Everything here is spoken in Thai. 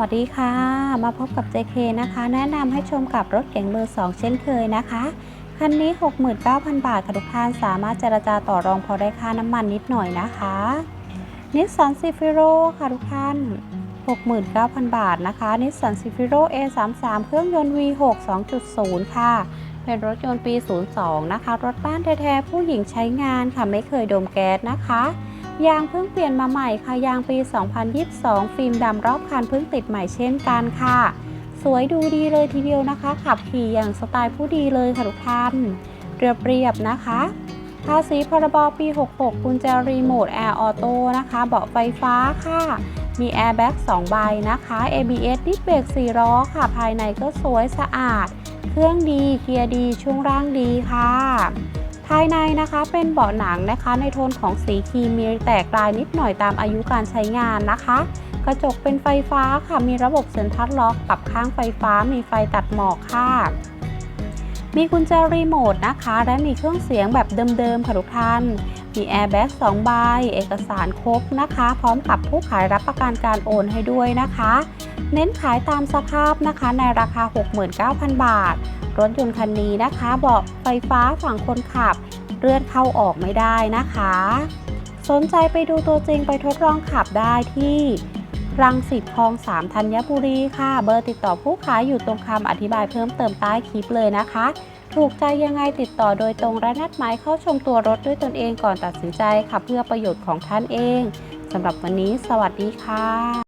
วัสดีค่ะ มาพบกับ JK นะคะ แนะนำให้ชมกับรถเก๋งเบอร์2เช่นเคยนะคะ คันนี้ 69,000 บาทค่ะทุกท่านสามารถเจรจาต่อรองพอได้ค่าน้ำมันนิดหน่อยนะคะนิสสันซิฟิโรค่ะทุกท่าน 69,000 บาทนะคะนิสสันซิฟิโร A33 เครื่องยนต์ V6 2.0 ค่ะ เป็นรถยนต์ปี 02 นะคะ รถบ้านแท้ๆผู้หญิงใช้งานค่ะไม่เคยดมแก๊สนะคะ ยางเพิ่งเปลี่ยนมาใหม่ค่ะยางปี 2022 ฟิล์มดำรอบคันเพิ่งติดใหม่เช่นกันค่ะ สวยดูดีเลยทีเดียวนะคะ ขับขี่อย่างสไตล์ผู้ดีเลยค่ะทุกท่านเรียบเรียบนะคะภาษีพรบปี 66 กุญแจรีโมทแอร์ออโต้นะคะ เบาะไฟฟ้าค่ะ มีแอร์แบ็ก2ใบนะคะ ABS ดิสเบรก4ล้อค่ะ ภายในก็สวยสะอาด เครื่องดี เกียร์ดี ช่วงล่างดีค่ะายในนะคะเป็นเบาะหนังนะคะ ในโทนของสีครีมมีแตกลายนิดหน่อยตามอายุการใช้งานนะคะ กระจกเป็นไฟฟ้าค่ะ มีระบบเซ็นทรัลล็อกปรับข้างไฟฟ้า มีไฟตัดหมอกค่ะ มีกุญแจรีโมทนะคะ และมีเครื่องเสียงแบบเดิมๆค่ะทุกท่าน มีแอร์แบ็ก2ใบเอกสารครบนะคะ พร้อมกับผู้ขายรับประกันการโอนให้ด้วยนะคะ เน้นขายตามสภาพนะคะในราคา 69,000 บาท รถยนต์คันนี้นะคะ เบาะไฟฟ้าฝั่งคนขับ เลื่อนเข้าออกไม่ได้นะคะ สนใจไปดูตัวจริงไปทดลองขับได้ที่รังสิตคลอง3ธัญบุรีค่ะ เบอร์ติดต่อผู้ขายอยู่ตรงคำอธิบายเพิ่มเติมใต้คลิปเลยนะคะ ถูกใจยังไงติดต่อโดยตรงและนัดหมายเข้าชมตัวรถด้วยตนเองก่อนตัดสินใจค่ะเพื่อประโยชน์ของท่านเองสำหรับวันนี้ สวัสดีค่ะ